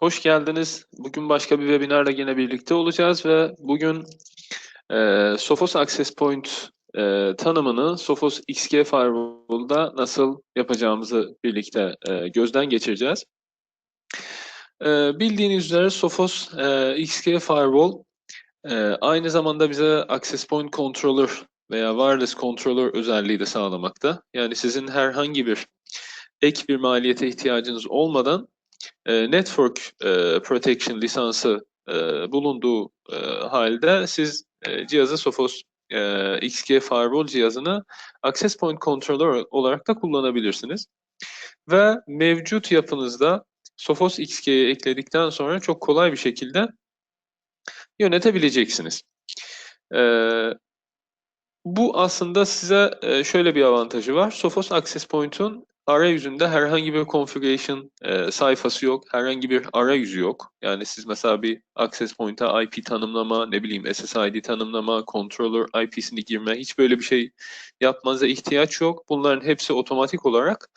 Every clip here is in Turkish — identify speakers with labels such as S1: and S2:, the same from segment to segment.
S1: hoş geldiniz. Bugün başka bir webinarla yine birlikte olacağız ve bugün e, Sophos Access Point e, tanımını Sophos XG Firewall'da nasıl yapacağımızı birlikte e, gözden geçireceğiz. E, bildiğiniz üzere Sophos e, XG Firewall e, aynı zamanda bize Access Point Controller veya Wireless Controller özelliği de sağlamakta. Yani sizin herhangi bir ek bir maliyete ihtiyacınız olmadan e, Network e, Protection lisansı e, bulunduğu e, halde siz e, cihazı Sophos e, XG Firewall cihazını Access Point Controller olarak da kullanabilirsiniz. Ve mevcut yapınızda Sophos XG'yi ekledikten sonra çok kolay bir şekilde yönetebileceksiniz. Ee, bu aslında size e, şöyle bir avantajı var. Sophos Access Point'un arayüzünde herhangi bir configuration e, sayfası yok, herhangi bir arayüzü yok. Yani siz mesela bir access point'a IP tanımlama, ne bileyim SSID tanımlama, controller IP'sini girme, hiç böyle bir şey yapmanıza ihtiyaç yok. Bunların hepsi otomatik olarak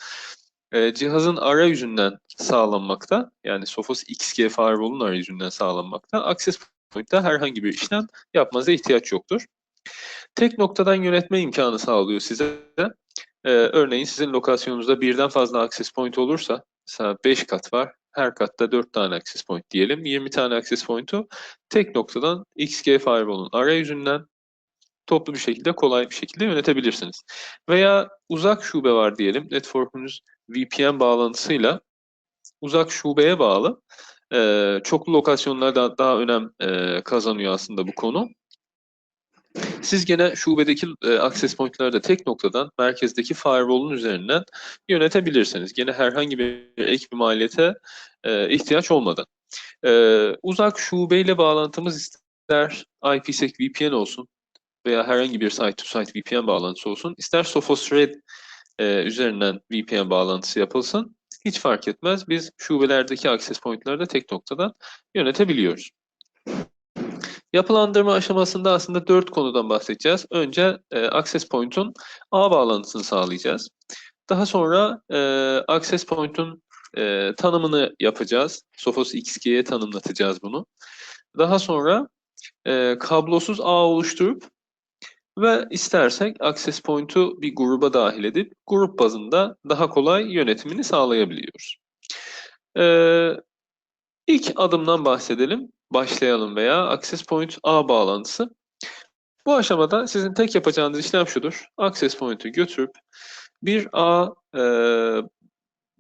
S1: e, cihazın arayüzünden sağlanmakta. Yani Sophos XG Firewall'un arayüzünden sağlanmakta. Access Point'te herhangi bir işlem yapmanıza ihtiyaç yoktur. Tek noktadan yönetme imkanı sağlıyor size. Ee, örneğin sizin lokasyonunuzda birden fazla access point olursa, mesela 5 kat var, her katta 4 tane access point diyelim. 20 tane access point'u tek noktadan XG Firewall'un arayüzünden toplu bir şekilde, kolay bir şekilde yönetebilirsiniz. Veya uzak şube var diyelim. Network'ünüz VPN bağlantısıyla uzak şubeye bağlı. Ee, çoklu lokasyonlarda daha önem e, kazanıyor aslında bu konu. Siz gene şubedeki e, access point'ları da tek noktadan merkezdeki firewall'un üzerinden yönetebilirsiniz. Gene herhangi bir ek bir maliyete e, ihtiyaç olmadan. E, uzak şubeyle bağlantımız ister IPsec VPN olsun veya herhangi bir site-to-site VPN bağlantısı olsun, ister Sophos e, üzerinden VPN bağlantısı yapılsın, hiç fark etmez. Biz şubelerdeki access point'ları da tek noktadan yönetebiliyoruz. Yapılandırma aşamasında aslında dört konudan bahsedeceğiz. Önce e, Access Point'un ağ bağlantısını sağlayacağız. Daha sonra e, Access Point'un e, tanımını yapacağız. Sophos XG'ye tanımlatacağız bunu. Daha sonra e, kablosuz ağ oluşturup ve istersek Access Point'u bir gruba dahil edip grup bazında daha kolay yönetimini sağlayabiliyoruz. Ee, ilk adımdan bahsedelim başlayalım veya access point A bağlantısı. Bu aşamada sizin tek yapacağınız işlem şudur. Access point'i götürüp bir A e,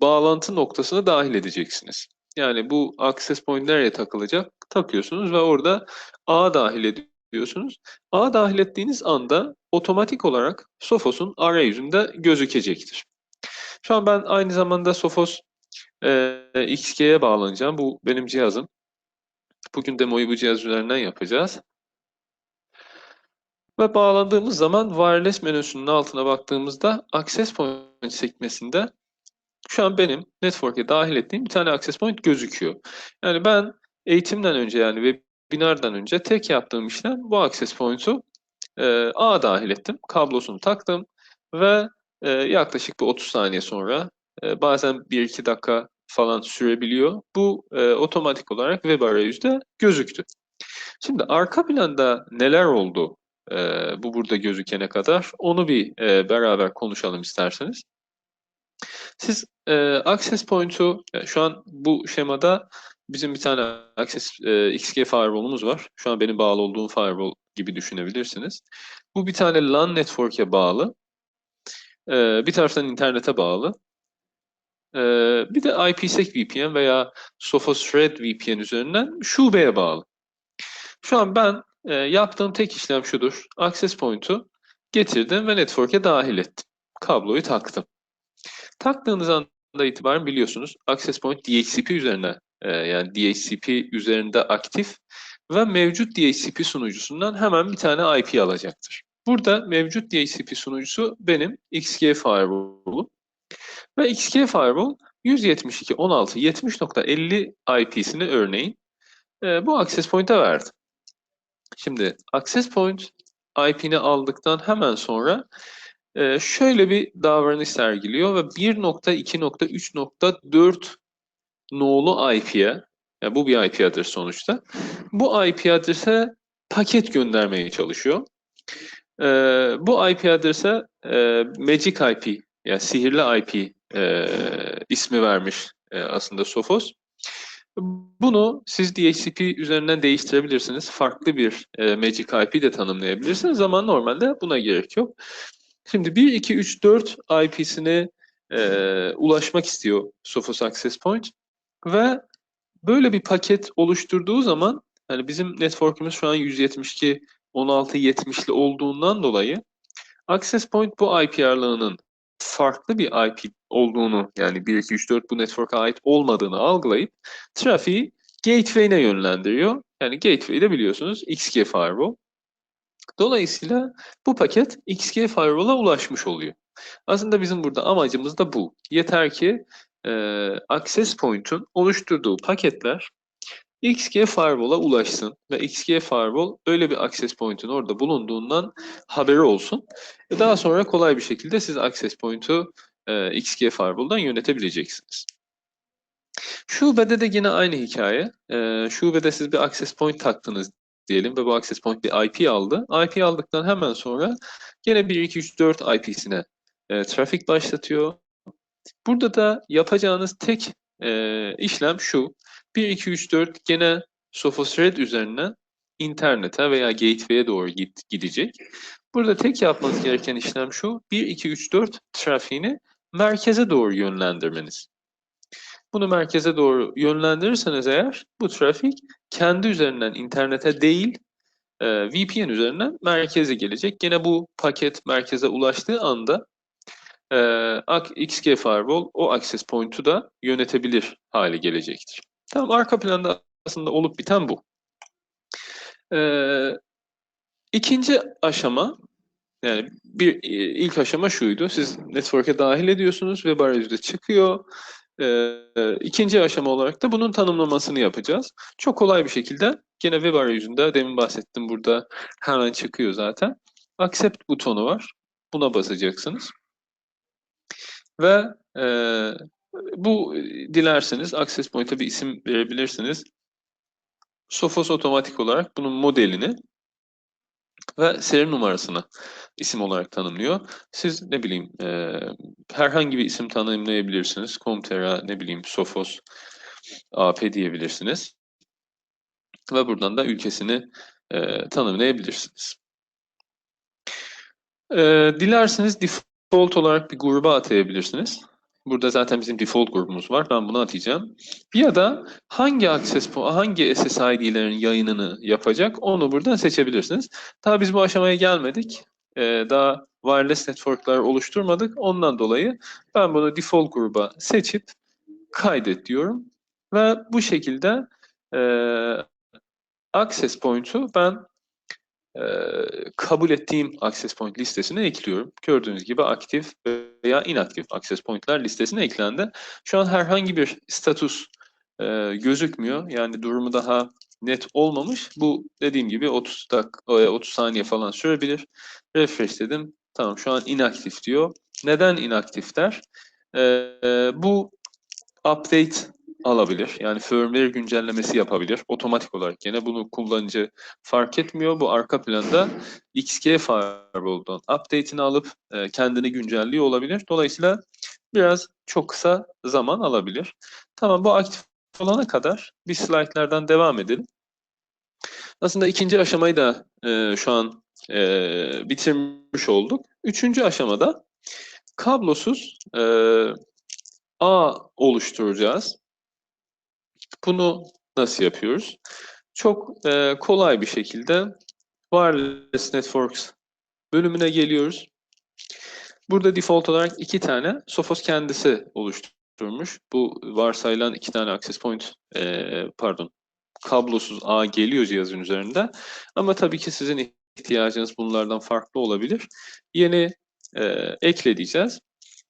S1: bağlantı noktasını dahil edeceksiniz. Yani bu access point nereye takılacak? Takıyorsunuz ve orada A dahil ediyorsunuz. A dahil ettiğiniz anda otomatik olarak Sophos'un arayüzünde gözükecektir. Şu an ben aynı zamanda Sophos e, XG'ye bağlanacağım. Bu benim cihazım. Bugün demoyu bu cihaz üzerinden yapacağız. Ve bağlandığımız zaman wireless menüsünün altına baktığımızda access point sekmesinde şu an benim network'e dahil ettiğim bir tane access point gözüküyor. Yani ben eğitimden önce yani webinardan önce tek yaptığım işlem bu access point'u e, A dahil ettim. Kablosunu taktım ve e, yaklaşık bir 30 saniye sonra e, bazen 1-2 dakika falan sürebiliyor. Bu e, otomatik olarak web arayüzde gözüktü. Şimdi arka planda neler oldu e, bu burada gözükene kadar onu bir e, beraber konuşalım isterseniz. Siz e, access point'u e, şu an bu şemada bizim bir tane access e, XG firewall'umuz var. Şu an benim bağlı olduğum firewall gibi düşünebilirsiniz. Bu bir tane LAN network'e bağlı. E, bir taraftan internete bağlı. Ee, bir de IPsec VPN veya Sophos Red VPN üzerinden şubeye bağlı. Şu an ben e, yaptığım tek işlem şudur. Access Point'u getirdim ve network'e dahil ettim. Kabloyu taktım. Taktığınız anda itibaren biliyorsunuz Access Point DHCP üzerine yani DHCP üzerinde aktif ve mevcut DHCP sunucusundan hemen bir tane IP alacaktır. Burada mevcut DHCP sunucusu benim XG Firewall'um. Ve XG Firewall 172.16.70.50 IP'sini örneğin e, bu access point'e verdi. Şimdi access point IP'ni aldıktan hemen sonra e, şöyle bir davranış sergiliyor ve 1.2.3.4 nolu IP'ye Yani bu bir IP adresi sonuçta. Bu IP adrese paket göndermeye çalışıyor. Ee, bu IP adrese e, Magic IP, yani sihirli IP e, ismi vermiş e, aslında Sophos. Bunu siz DHCP üzerinden değiştirebilirsiniz. Farklı bir e, Magic IP de tanımlayabilirsiniz ama normalde buna gerek yok. Şimdi 1, 2, 3, 4 IP'sine e, ulaşmak istiyor Sophos Access Point ve böyle bir paket oluşturduğu zaman hani bizim network'ümüz şu an 172 1670'li olduğundan dolayı Access Point bu IP ağırlığının farklı bir IP olduğunu yani 1, 2, 3, 4 bu network'a ait olmadığını algılayıp trafiği gateway'ine yönlendiriyor. Yani gateway de biliyorsunuz XG firewall. Dolayısıyla bu paket XG firewall'a ulaşmış oluyor. Aslında bizim burada amacımız da bu. Yeter ki e, access point'un oluşturduğu paketler XG firewall'a ulaşsın ve XG firewall öyle bir access point'in orada bulunduğundan haberi olsun. Ve daha sonra kolay bir şekilde siz access point'u e, XG firewall'dan yönetebileceksiniz. Şubede de yine aynı hikaye. E, şubede siz bir access point taktınız diyelim ve bu access point bir IP aldı. IP aldıktan hemen sonra yine 1, 2, 3, 4 IP'sine e, trafik başlatıyor. Burada da yapacağınız tek e, işlem şu. 1, 2, 3, 4 gene Sophos Red üzerinden internete veya gateway'e doğru git, gidecek. Burada tek yapmanız gereken işlem şu. 1, 2, 3, 4 trafiğini merkeze doğru yönlendirmeniz. Bunu merkeze doğru yönlendirirseniz eğer bu trafik kendi üzerinden internete değil e, VPN üzerinden merkeze gelecek. Gene bu paket merkeze ulaştığı anda e, XG Firewall o access point'u da yönetebilir hale gelecektir. Tamam arka planda aslında olup biten bu. Ee, ikinci aşama yani bir ilk aşama şuydu. Siz network'e dahil ediyorsunuz web arayüzde çıkıyor. Ee, ikinci aşama olarak da bunun tanımlamasını yapacağız. Çok kolay bir şekilde gene web arayüzünde demin bahsettim burada hemen çıkıyor zaten. Accept butonu var. Buna basacaksınız. Ve e, bu dilerseniz Access Point'e bir isim verebilirsiniz. Sophos otomatik olarak bunun modelini ve seri numarasını isim olarak tanımlıyor. Siz ne bileyim e, herhangi bir isim tanımlayabilirsiniz. Comtera ne bileyim Sophos AP diyebilirsiniz. Ve buradan da ülkesini e, tanımlayabilirsiniz. E, dilerseniz default olarak bir gruba atayabilirsiniz. Burada zaten bizim default grubumuz var. Ben bunu atacağım. Ya da hangi access hangi SSID'lerin yayınını yapacak onu buradan seçebilirsiniz. Daha biz bu aşamaya gelmedik. Ee, daha wireless network'lar oluşturmadık. Ondan dolayı ben bunu default gruba seçip kaydet diyorum. Ve bu şekilde e, access point'u ben kabul ettiğim access point listesine ekliyorum. Gördüğünüz gibi aktif veya inaktif access pointler listesine eklendi. Şu an herhangi bir status e, gözükmüyor. Yani durumu daha net olmamış. Bu dediğim gibi 30 dak 30 saniye falan sürebilir. Refresh dedim. Tamam şu an inaktif diyor. Neden inaktif der? E, e, bu update alabilir. Yani firmware güncellemesi yapabilir. Otomatik olarak yine bunu kullanıcı fark etmiyor. Bu arka planda XG Firewall'dan update'ini alıp e, kendini güncelliyor olabilir. Dolayısıyla biraz çok kısa zaman alabilir. Tamam bu aktif olana kadar bir slaytlardan devam edelim. Aslında ikinci aşamayı da e, şu an e, bitirmiş olduk. Üçüncü aşamada kablosuz e, ağ oluşturacağız. Bunu nasıl yapıyoruz? Çok e, kolay bir şekilde Wireless Networks bölümüne geliyoruz. Burada default olarak iki tane Sophos kendisi oluşturmuş. Bu varsayılan iki tane access point, e, pardon, kablosuz ağ geliyor cihazın üzerinde. Ama tabii ki sizin ihtiyacınız bunlardan farklı olabilir. Yeni e, ekle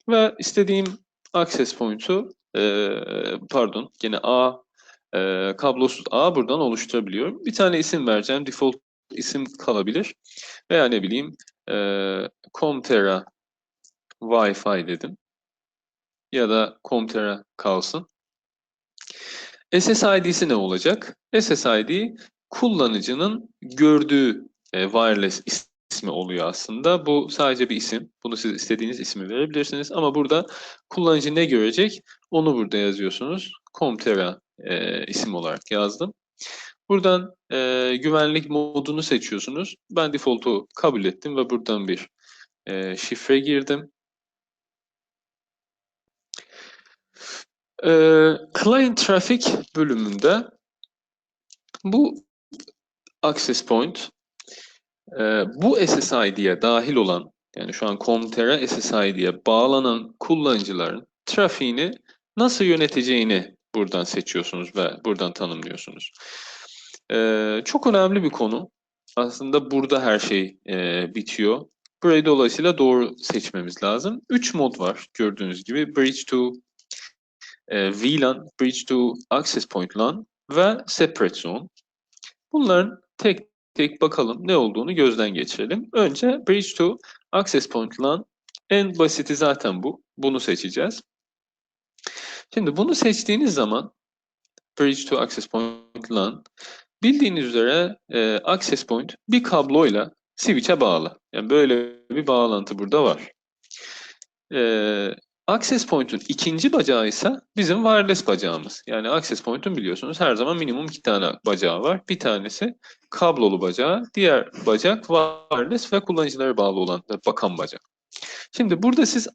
S1: Ve istediğim access point'u, e, pardon, yine ağ e, kablosuz ağ buradan oluşturabiliyorum. Bir tane isim vereceğim. Default isim kalabilir. Veya ne bileyim e, Comtera Wi-Fi dedim. Ya da Comtera kalsın. SSID'si ne olacak? SSID kullanıcının gördüğü e, wireless ismi oluyor aslında. Bu sadece bir isim. Bunu siz istediğiniz ismi verebilirsiniz. Ama burada kullanıcı ne görecek? Onu burada yazıyorsunuz. Comtera e, isim olarak yazdım. Buradan e, güvenlik modunu seçiyorsunuz. Ben default'u kabul ettim ve buradan bir e, şifre girdim. E, client Traffic bölümünde bu access point e, bu SSID'ye dahil olan yani şu an Comterra SSID'ye bağlanan kullanıcıların trafiğini nasıl yöneteceğini buradan seçiyorsunuz ve buradan tanımlıyorsunuz. E, çok önemli bir konu. Aslında burada her şey e, bitiyor. Burayı dolayısıyla doğru seçmemiz lazım. Üç mod var gördüğünüz gibi. Bridge to e, VLAN, Bridge to Access Point LAN ve Separate Zone. Bunların tek tek bakalım ne olduğunu gözden geçirelim. Önce Bridge to Access Point LAN en basiti zaten bu. Bunu seçeceğiz. Şimdi bunu seçtiğiniz zaman Bridge to Access Point LAN bildiğiniz üzere e, Access Point bir kabloyla switch'e bağlı. Yani böyle bir bağlantı burada var. E, Access Point'un ikinci bacağı ise bizim wireless bacağımız. Yani Access Point'un biliyorsunuz her zaman minimum iki tane bacağı var. Bir tanesi kablolu bacağı, diğer bacak wireless ve kullanıcılara bağlı olan bakan bacak. Şimdi burada siz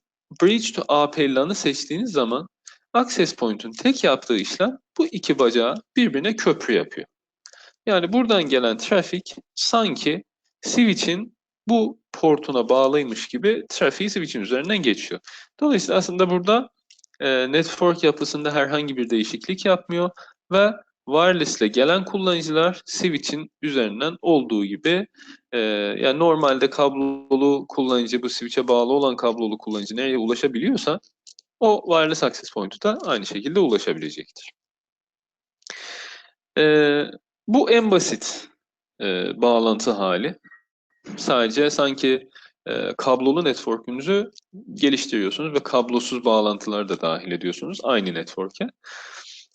S1: Bridge to AP LAN'ı seçtiğiniz zaman Access Point'un tek yaptığı işlem bu iki bacağı birbirine köprü yapıyor. Yani buradan gelen trafik sanki switch'in bu portuna bağlıymış gibi trafiği switch'in üzerinden geçiyor. Dolayısıyla aslında burada e, network yapısında herhangi bir değişiklik yapmıyor ve wireless ile gelen kullanıcılar switch'in üzerinden olduğu gibi e, yani normalde kablolu kullanıcı bu switch'e bağlı olan kablolu kullanıcı nereye ulaşabiliyorsa o wireless access point'u da aynı şekilde ulaşabilecektir. E, bu en basit e, bağlantı hali. Sadece sanki e, kablolu network'ünüzü geliştiriyorsunuz ve kablosuz bağlantıları da dahil ediyorsunuz aynı network'e.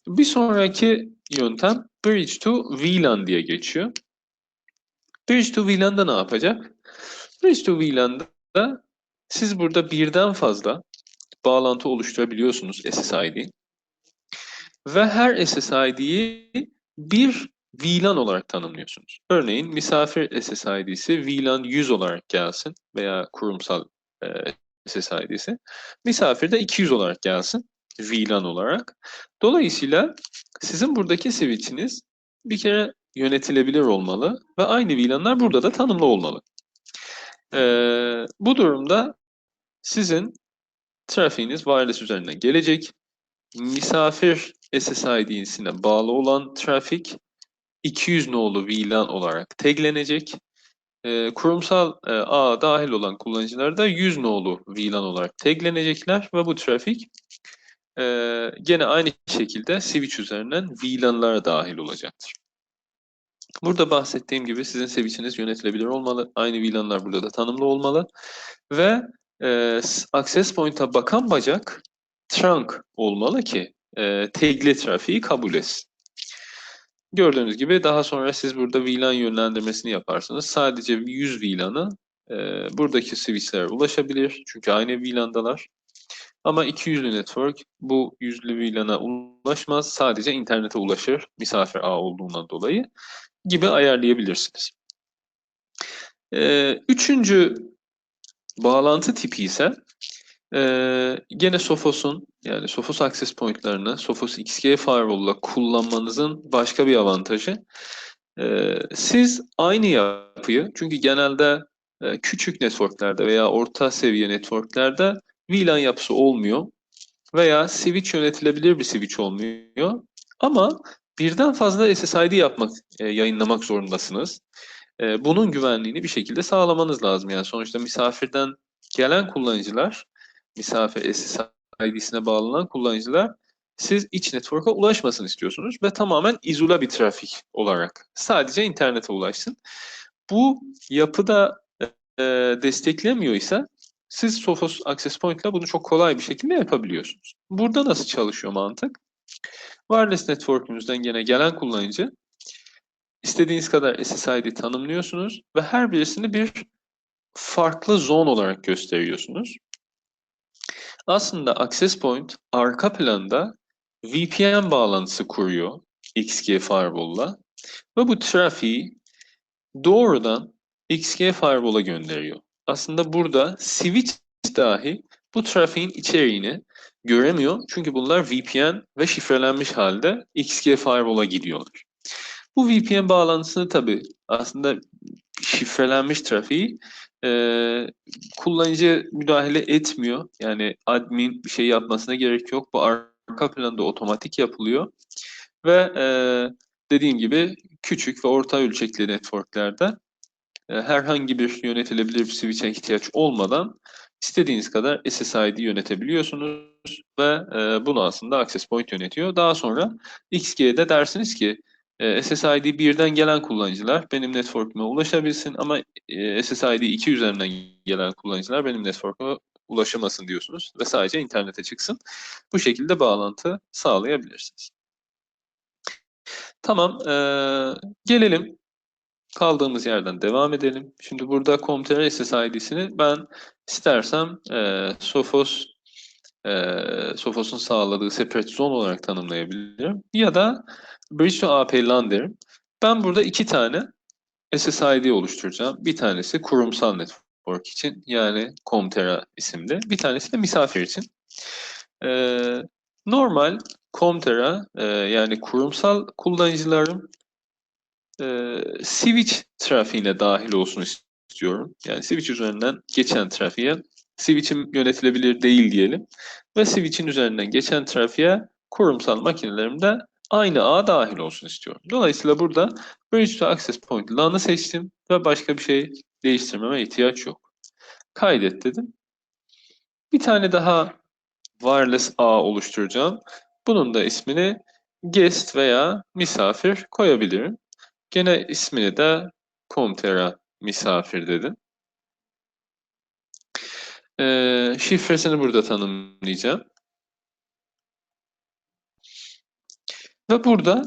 S1: Bir sonraki yöntem Bridge to VLAN diye geçiyor. Bridge to VLAN'da ne yapacak? Bridge to VLAN'da siz burada birden fazla bağlantı oluşturabiliyorsunuz SSID. Ve her SSID'yi bir VLAN olarak tanımlıyorsunuz. Örneğin misafir SSID'si VLAN 100 olarak gelsin veya kurumsal e, SSID'si. Misafir de 200 olarak gelsin VLAN olarak. Dolayısıyla sizin buradaki switch'iniz bir kere yönetilebilir olmalı ve aynı VLAN'lar burada da tanımlı olmalı. Ee, bu durumda sizin trafiğiniz wireless üzerinden gelecek. Misafir SSID'sine bağlı olan trafik 200 nolu VLAN olarak taglenecek. E, kurumsal e, ağ dahil olan kullanıcılar da 100 nolu VLAN olarak taglenecekler ve bu trafik e, gene aynı şekilde switch üzerinden VLAN'lara dahil olacaktır. Burada bahsettiğim gibi sizin switch'iniz yönetilebilir olmalı. Aynı VLAN'lar burada da tanımlı olmalı. Ve e, access point'a bakan bacak trunk olmalı ki e, tagli trafiği kabul etsin. Gördüğünüz gibi daha sonra siz burada VLAN yönlendirmesini yaparsınız. Sadece 100 VLAN'ı e, buradaki switchlere ulaşabilir. Çünkü aynı VLAN'dalar. Ama 200'lü network bu yüzlü VLAN'a ulaşmaz. Sadece internete ulaşır. Misafir ağ olduğundan dolayı gibi ayarlayabilirsiniz. E, üçüncü bağlantı tipi ise ee, gene Sophos'un yani Sophos Access Point'larını Sophos XG Firewall'la kullanmanızın başka bir avantajı. Ee, siz aynı yapıyı çünkü genelde e, küçük networklerde veya orta seviye networklerde VLAN yapısı olmuyor veya switch yönetilebilir bir switch olmuyor. Ama birden fazla SSID yapmak, e, yayınlamak zorundasınız. E, bunun güvenliğini bir şekilde sağlamanız lazım. Yani sonuçta misafirden gelen kullanıcılar misafir SSID'sine bağlanan kullanıcılar siz iç network'a ulaşmasın istiyorsunuz ve tamamen izole bir trafik olarak sadece internete ulaşsın. Bu yapıda e, desteklemiyor ise siz Sophos Access Point ile bunu çok kolay bir şekilde yapabiliyorsunuz. Burada nasıl çalışıyor mantık? Wireless network'ünüzden gene gelen kullanıcı istediğiniz kadar SSID tanımlıyorsunuz ve her birisini bir farklı zone olarak gösteriyorsunuz. Aslında access point arka planda VPN bağlantısı kuruyor XG Firewall'la ve bu trafiği doğrudan XG Firewall'a gönderiyor. Aslında burada switch dahi bu trafiğin içeriğini göremiyor. Çünkü bunlar VPN ve şifrelenmiş halde XG Firewall'a gidiyorlar. Bu VPN bağlantısını tabii aslında şifrelenmiş trafiği e, kullanıcı müdahale etmiyor. Yani admin bir şey yapmasına gerek yok. Bu arka planda otomatik yapılıyor. Ve e, dediğim gibi küçük ve orta ölçekli networklerde e, herhangi bir yönetilebilir bir switch'e ihtiyaç olmadan istediğiniz kadar SSID yönetebiliyorsunuz ve e, bunu aslında Access Point yönetiyor. Daha sonra XG'de dersiniz ki SSID 1'den gelen kullanıcılar benim network'üme ulaşabilsin ama e, SSID 2 üzerinden gelen kullanıcılar benim network'üme ulaşamasın diyorsunuz ve sadece internete çıksın. Bu şekilde bağlantı sağlayabilirsiniz. Tamam, e, gelelim kaldığımız yerden devam edelim. Şimdi burada Comter SSID'sini ben istersem e, Sophos e, Sophos'un sağladığı separate zone olarak tanımlayabilirim. Ya da Bridge to AP LAN derim. Ben burada iki tane SSID oluşturacağım. Bir tanesi kurumsal network için yani Comtera isimli. Bir tanesi de misafir için. E, normal Comtera e, yani kurumsal kullanıcıların e, switch trafiğine dahil olsun istiyorum. Yani switch üzerinden geçen trafiğe switch'im yönetilebilir değil diyelim. Ve switch'in üzerinden geçen trafiğe kurumsal makinelerimde aynı ağ dahil olsun istiyorum. Dolayısıyla burada Bridge to Access Point LAN'ı seçtim ve başka bir şey değiştirmeme ihtiyaç yok. Kaydet dedim. Bir tane daha wireless ağ oluşturacağım. Bunun da ismini guest veya misafir koyabilirim. Gene ismini de Comtera misafir dedim. Ee, şifresini burada tanımlayacağım. Ve burada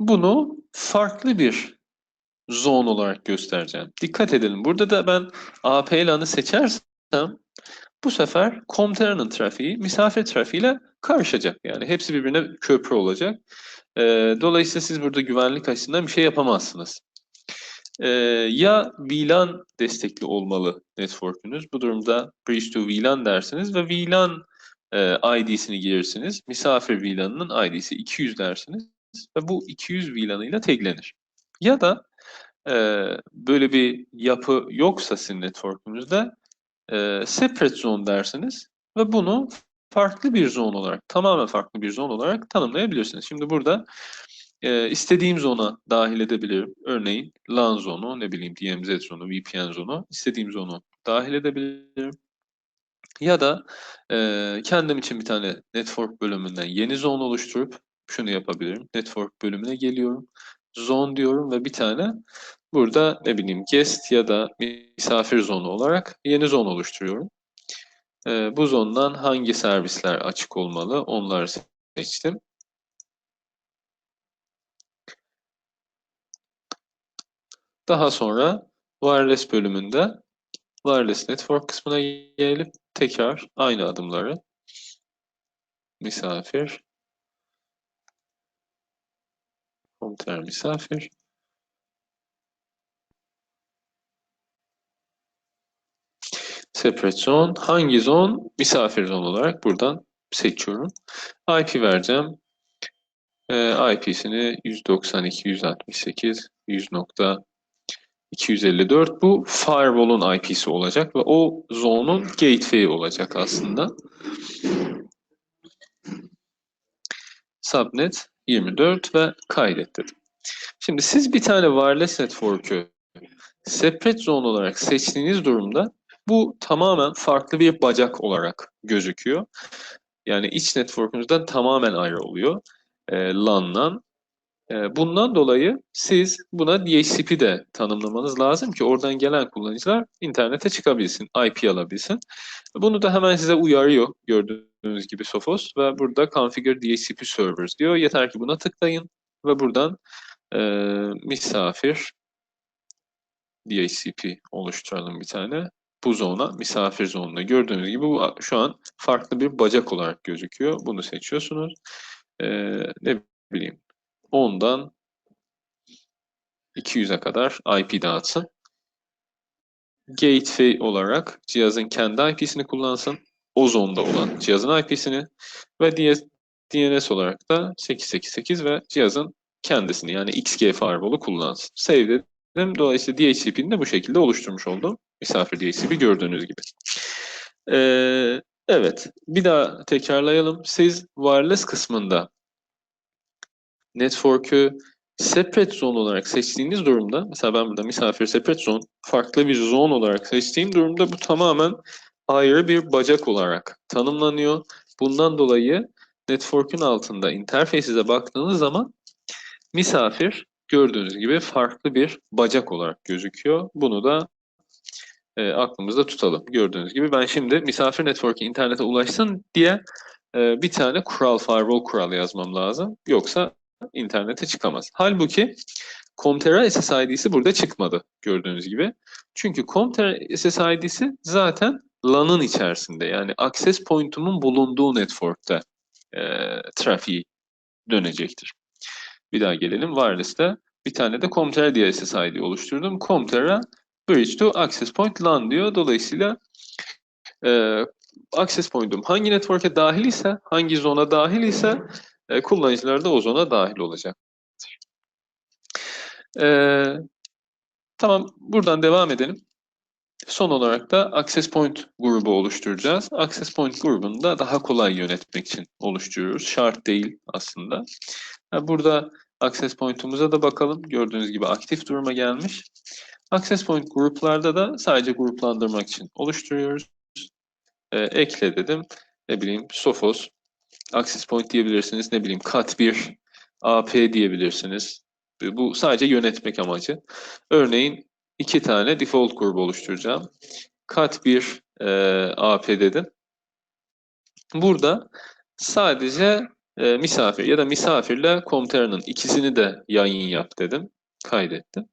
S1: bunu farklı bir zone olarak göstereceğim. Dikkat edelim. Burada da ben AP ilanı seçersem bu sefer Comtera'nın trafiği misafir trafiğiyle karışacak. Yani hepsi birbirine köprü olacak. E, dolayısıyla siz burada güvenlik açısından bir şey yapamazsınız. E, ya VLAN destekli olmalı network'ünüz. Bu durumda bridge to VLAN dersiniz ve VLAN e, ID'sini girirsiniz. Misafir VLAN'ının ID'si 200 dersiniz ve bu 200 VLAN'ıyla taglenir. Ya da e, böyle bir yapı yoksa sizin network'ünüzde e, separate zone dersiniz ve bunu farklı bir zone olarak, tamamen farklı bir zone olarak tanımlayabilirsiniz. Şimdi burada e, istediğim zona dahil edebilirim. Örneğin LAN zonu, ne bileyim DMZ zonu, VPN zonu, istediğim zonu dahil edebilirim. Ya da e, kendim için bir tane network bölümünden yeni zone oluşturup şunu yapabilirim. Network bölümüne geliyorum. Zone diyorum ve bir tane burada ne bileyim guest ya da misafir zonu olarak yeni zone oluşturuyorum. E, bu zondan hangi servisler açık olmalı onları seçtim. Daha sonra wireless bölümünde wireless network kısmına gelip tekrar aynı adımları misafir komuter misafir separate zone hangi zone misafir zone olarak buradan seçiyorum. IP vereceğim. Ee, IP'sini 192 168 100.254 bu firewall'un IP'si olacak ve o zone'un gateway olacak aslında. Subnet 24 ve kaydet dedim. Şimdi siz bir tane wireless network'ü separate zone olarak seçtiğiniz durumda bu tamamen farklı bir bacak olarak gözüküyor. Yani iç network'ünüzden tamamen ayrı oluyor. E, LAN'dan bundan dolayı siz buna DHCP de tanımlamanız lazım ki oradan gelen kullanıcılar internete çıkabilsin, IP alabilsin. Bunu da hemen size uyarıyor gördüğünüz gibi Sophos ve burada Configure DHCP Servers diyor. Yeter ki buna tıklayın ve buradan e, misafir DHCP oluşturalım bir tane. Bu zona, misafir zonuna gördüğünüz gibi bu şu an farklı bir bacak olarak gözüküyor. Bunu seçiyorsunuz. Ee, ne bileyim 10'dan 200'e kadar IP dağıtsın. Gateway olarak cihazın kendi IP'sini kullansın. O zonda olan cihazın IP'sini ve DNS olarak da 888 ve cihazın kendisini yani XG firewall'u kullansın. Save dedim. Dolayısıyla DHCP'ni de bu şekilde oluşturmuş oldum. Misafir DHCP gördüğünüz gibi. Ee, evet. Bir daha tekrarlayalım. Siz wireless kısmında network'ü separate zone olarak seçtiğiniz durumda, mesela ben burada misafir separate zone, farklı bir zone olarak seçtiğim durumda bu tamamen ayrı bir bacak olarak tanımlanıyor. Bundan dolayı network'ün altında interface'e baktığınız zaman misafir gördüğünüz gibi farklı bir bacak olarak gözüküyor. Bunu da e, aklımızda tutalım. Gördüğünüz gibi ben şimdi misafir network'ü internete ulaşsın diye e, bir tane kural, firewall kuralı yazmam lazım. Yoksa internete çıkamaz. Halbuki Comtera SSID'si burada çıkmadı gördüğünüz gibi. Çünkü Comtera SSID'si zaten LAN'ın içerisinde yani access point'umun bulunduğu network'te e, trafiği dönecektir. Bir daha gelelim. Wireless'te bir tane de Comtera diye SSID oluşturdum. Comtera Bridge to Access Point LAN diyor. Dolayısıyla e, access point'um hangi network'e dahil ise, hangi zona dahil ise e, kullanıcılar da o zona dahil olacak. E, tamam, buradan devam edelim. Son olarak da Access Point grubu oluşturacağız. Access Point grubunu da daha kolay yönetmek için oluşturuyoruz. Şart değil aslında. Burada Access Point'umuza da bakalım. Gördüğünüz gibi aktif duruma gelmiş. Access Point gruplarda da sadece gruplandırmak için oluşturuyoruz. Ee, ekle dedim. Ne bileyim Sophos, Access Point diyebilirsiniz. Ne bileyim Cat1, AP diyebilirsiniz. Bu sadece yönetmek amacı. Örneğin iki tane default grubu oluşturacağım. Cat1 e, AP dedim. Burada sadece e, misafir ya da misafirle Comtera'nın ikisini de yayın yap dedim. Kaydettim.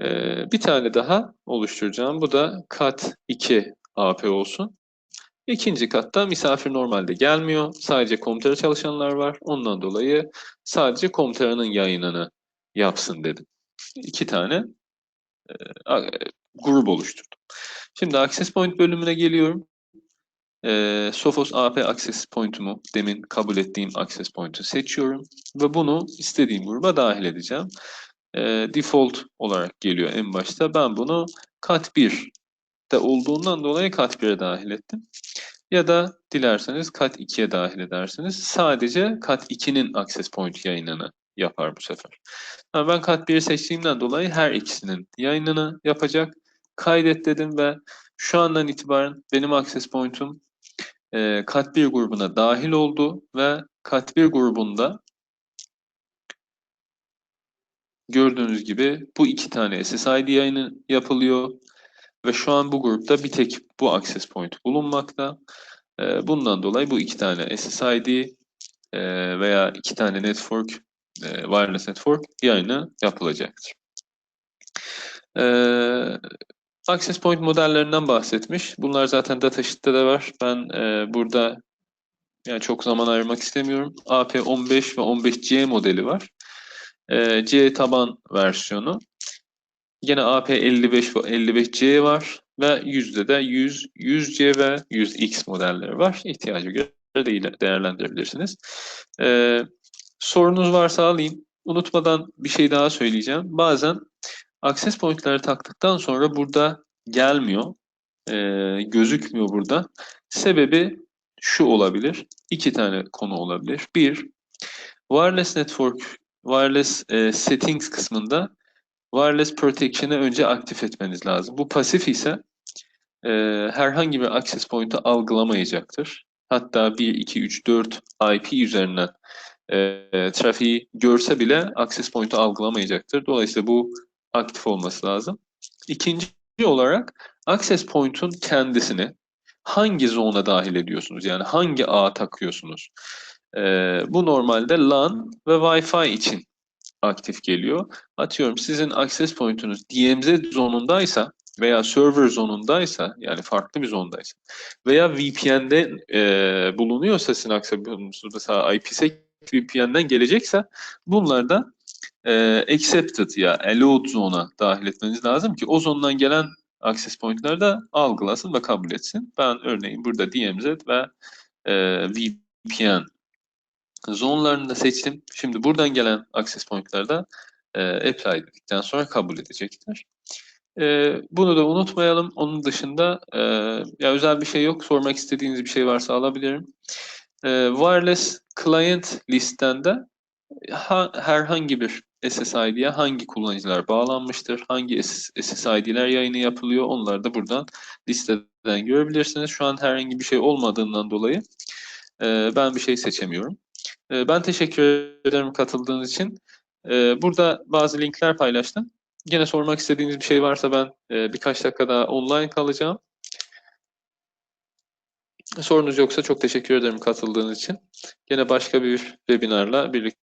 S1: E, bir tane daha oluşturacağım. Bu da kat 2 AP olsun. İkinci katta misafir normalde gelmiyor. Sadece Comtera çalışanlar var. Ondan dolayı sadece Comtera'nın yayınını yapsın dedim. İki tane e, grup oluşturdum. Şimdi Access Point bölümüne geliyorum. E, Sophos AP Access Point'umu demin kabul ettiğim Access Point'u seçiyorum ve bunu istediğim gruba dahil edeceğim. E, default olarak geliyor en başta. Ben bunu kat 1 de olduğundan dolayı kat 1'e dahil ettim. Ya da dilerseniz kat 2'ye dahil edersiniz. Sadece kat 2'nin access point yayınını yapar bu sefer. Yani ben kat 1'i seçtiğimden dolayı her ikisinin yayınını yapacak. Kaydet dedim ve şu andan itibaren benim access point'um e, kat 1 grubuna dahil oldu ve kat 1 grubunda gördüğünüz gibi bu iki tane SSID yayını yapılıyor ve şu an bu grupta bir tek bu access point bulunmakta. E, bundan dolayı bu iki tane SSID e, veya iki tane network, e, wireless network yayını yapılacaktır. E, access point modellerinden bahsetmiş. Bunlar zaten datasheet'te de var. Ben e, burada yani çok zaman ayırmak istemiyorum. AP15 ve 15C modeli var. E, C taban versiyonu. Yine AP55 ve 55C var ve yüzde de 100, 100C ve 100X modelleri var. İhtiyacı göre de değerlendirebilirsiniz. Ee, sorunuz varsa alayım. Unutmadan bir şey daha söyleyeceğim. Bazen access point'leri taktıktan sonra burada gelmiyor. Ee, gözükmüyor burada. Sebebi şu olabilir. İki tane konu olabilir. Bir, wireless network, wireless e, settings kısmında wireless protection'ı önce aktif etmeniz lazım. Bu pasif ise e, herhangi bir access point'ı algılamayacaktır. Hatta 1, 2, 3, 4 IP üzerinden e, trafiği görse bile access point'u algılamayacaktır. Dolayısıyla bu aktif olması lazım. İkinci olarak access point'un kendisini hangi zona dahil ediyorsunuz? Yani hangi ağa takıyorsunuz? E, bu normalde LAN ve Wi-Fi için aktif geliyor. Atıyorum sizin access point'unuz DMZ zonundaysa veya server zonundaysa yani farklı bir zondaysa veya VPN'de e, bulunuyorsa sizin access point'unuz mesela IPsec VPN'den gelecekse bunlar da e, accepted ya allowed zona dahil etmeniz lazım ki o zondan gelen access point'ler de algılasın ve kabul etsin. Ben örneğin burada DMZ ve e, VPN zonlarını da seçtim. Şimdi buradan gelen access point'ler de e, apply dedikten sonra kabul edecektir. E, bunu da unutmayalım. Onun dışında e, ya özel bir şey yok. Sormak istediğiniz bir şey varsa alabilirim. E, wireless client listten de ha, herhangi bir SSID'ye hangi kullanıcılar bağlanmıştır, hangi SSID'ler yayını yapılıyor onları da buradan listeden görebilirsiniz. Şu an herhangi bir şey olmadığından dolayı e, ben bir şey seçemiyorum. E, ben teşekkür ederim katıldığınız için. E, burada bazı linkler paylaştım. Yine sormak istediğiniz bir şey varsa ben e, birkaç dakika daha online kalacağım. Sorunuz yoksa çok teşekkür ederim katıldığınız için. Yine başka bir webinarla birlikte